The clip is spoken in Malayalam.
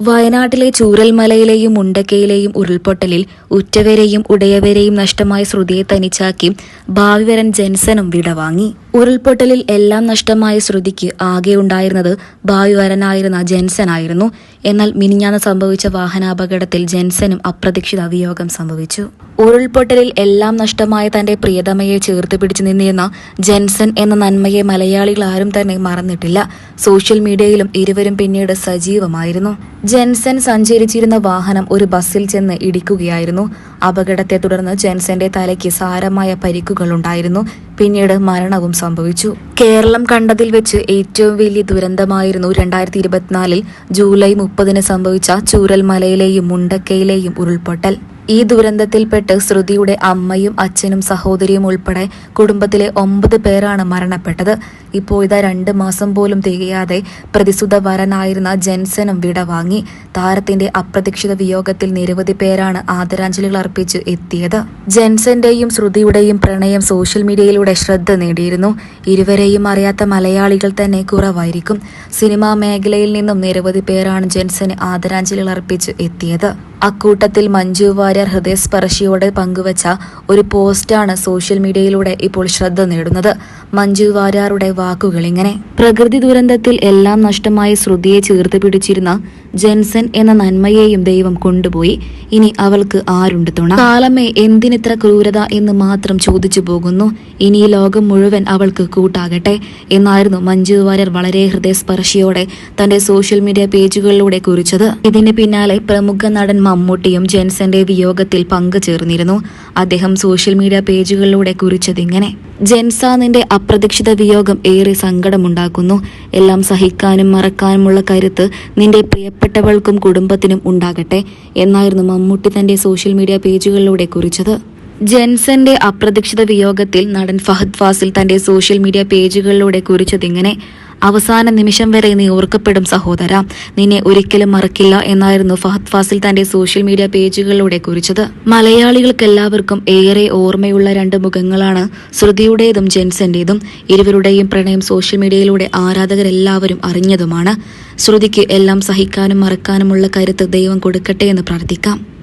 വയനാട്ടിലെ ചൂരൽമലയിലെയും മുണ്ടക്കയിലെയും ഉരുൾപൊട്ടലിൽ ഉറ്റവരെയും ഉടയവരെയും നഷ്ടമായ ശ്രുതിയെ തനിച്ചാക്കി ഭാവിവരൻ ജെൻസനും വിടവാങ്ങി ഉരുൾപൊട്ടലിൽ എല്ലാം നഷ്ടമായ ശ്രുതിക്ക് ആകെ ഉണ്ടായിരുന്നത് ഭാവിവരനായിരുന്ന ജെൻസനായിരുന്നു എന്നാൽ മിനിഞ്ഞാന്ന് സംഭവിച്ച വാഹനാപകടത്തിൽ ജെൻസനും അപ്രതീക്ഷിത വിയോഗം സംഭവിച്ചു. ഉരുൾപൊട്ടലിൽ എല്ലാം നഷ്ടമായ തന്റെ പ്രിയതമയെ ചേർത്ത് പിടിച്ചു നിന്നിരുന്ന ജെൻസൺ എന്ന നന്മയെ മലയാളികൾ ആരും തന്നെ മറന്നിട്ടില്ല. സോഷ്യൽ മീഡിയയിലും ഇരുവരും പിന്നീട് സജീവമായിരുന്നു. ജെൻസൺ സഞ്ചരിച്ചിരുന്ന വാഹനം ഒരു ബസ്സിൽ ചെന്ന് ഇടിക്കുകയായിരുന്നു. അപകടത്തെ തുടർന്ന് ജെൻസന്റെ തലയ്ക്ക് സാരമായ പരിക്കുകൾ ഉണ്ടായിരുന്നു. പിന്നീട് മരണവും സംഭവിച്ചു. കേരളം കണ്ടതിൽ വെച്ച് ഏറ്റവും വലിയ ദുരന്തമായിരുന്നു രണ്ടായിരത്തി ഇരുപത്തിനാലിൽ ജൂലൈ മുപ്പതിന് സംഭവിച്ച ചൂരൽമലയിലെയും മുണ്ടക്കയിലെയും ഉരുൾപൊട്ടൽ. ഈ ദുരന്തത്തിൽപ്പെട്ട് ശ്രുതിയുടെ അമ്മയും അച്ഛനും സഹോദരിയും ഉൾപ്പെടെ കുടുംബത്തിലെ ഒമ്പത് പേരാണ് മരണപ്പെട്ടത്. ഇപ്പോൾ ഇതാ രണ്ട് മാസം പോലും തികയാതെ പ്രതിസുത വരനായിരുന്ന ജെൻസനും വിട വാങ്ങി. താരത്തിന്റെ അപ്രതീക്ഷിത വിയോഗത്തിൽ നിരവധി പേരാണ് ആദരാഞ്ജലികൾ അർപ്പിച്ച് എത്തിയത്. ജെൻസന്റെയും ശ്രുതിയുടെയും പ്രണയം സോഷ്യൽ മീഡിയയിലൂടെ ശ്രദ്ധ നേടിയിരുന്നു. ഇരുവരെയും അറിയാത്ത മലയാളികൾ തന്നെ കുറവായിരിക്കും. സിനിമാ മേഖലയിൽ നിന്നും നിരവധി പേരാണ് ജെൻസന് ആദരാഞ്ജലികൾ അർപ്പിച്ച് എത്തിയത്. അക്കൂട്ടത്തിൽ മഞ്ജു വാര്യർ ഹൃദയസ്പർശിയോടെ പങ്കുവച്ച ഒരു പോസ്റ്റാണ് സോഷ്യൽ മീഡിയയിലൂടെ ഇപ്പോൾ ശ്രദ്ധ നേടുന്നത്. മഞ്ജു വാര്യാറുടെ വാക്കുകൾ ഇങ്ങനെ. പ്രകൃതി ദുരന്തത്തിൽ എല്ലാം നഷ്ടമായ ശ്രുതിയെ ചേർത്ത് പിടിച്ചിരുന്ന ജെൻസൻ എന്ന നന്മയെയും ദൈവം കൊണ്ടുപോയി. ഇനി അവൾക്ക് ആരുണ്ട് തുണ? കാലമേ എന്തിനിത്ര ക്രൂരത എന്ന് മാത്രം ചോദിച്ചു പോകുന്നു. ഇനി ലോകം മുഴുവൻ അവൾക്ക് കൂട്ടാകട്ടെ എന്നായിരുന്നു മഞ്ജു വാര്യർ വളരെ ഹൃദയസ്പർശിയോടെ തന്റെ സോഷ്യൽ മീഡിയ പേജുകളിലൂടെ കുറിച്ചത്. ഇതിന് പിന്നാലെ പ്രമുഖ നടൻ മമ്മൂട്ടിയും ജെൻസന്റെ വിയോഗത്തിൽ പങ്കുചേർന്നിരുന്നു. അദ്ദേഹം സോഷ്യൽ മീഡിയ പേജുകളിലൂടെ കുറിച്ചതിങ്ങനെ ജെൻസ നിന്റെ അപ്രതീക്ഷിത വിയോഗം ഏറെ സങ്കടമുണ്ടാക്കുന്നു. എല്ലാം സഹിക്കാനും മറക്കാനുമുള്ള കരുത്ത് നിന്റെ പ്രിയപ്പെട്ടവൾക്കും കുടുംബത്തിനും ഉണ്ടാകട്ടെ എന്നായിരുന്നു മമ്മൂട്ടി തന്റെ സോഷ്യൽ മീഡിയ പേജുകളിലൂടെ കുറിച്ചത്. ജെൻസന്റെ അപ്രതീക്ഷിത വിയോഗത്തിൽ നടൻ ഫഹദ് ഫാസിൽ തന്റെ സോഷ്യൽ മീഡിയ പേജുകളിലൂടെ കുറിച്ചതിങ്ങനെ അവസാന നിമിഷം വരെ നീ ഓർക്കപ്പെടും സഹോദര. നിന്നെ ഒരിക്കലും മറക്കില്ല എന്നായിരുന്നു ഫഹദ് ഫാസിൽ തന്റെ സോഷ്യൽ മീഡിയ പേജുകളിലൂടെ കുറിച്ചത്. മലയാളികൾക്കെല്ലാവർക്കും ഏറെ ഓർമ്മയുള്ള രണ്ട് മുഖങ്ങളാണ് ശ്രുതിയുടേതും ജെൻസന്റേതും. ഇരുവരുടെയും പ്രണയം സോഷ്യൽ മീഡിയയിലൂടെ ആരാധകരെല്ലാവരും അറിഞ്ഞതുമാണ്. ശ്രുതിക്ക് എല്ലാം സഹിക്കാനും മറക്കാനുമുള്ള കരുത്ത് ദൈവം കൊടുക്കട്ടെ എന്ന് പ്രാർത്ഥിക്കാം.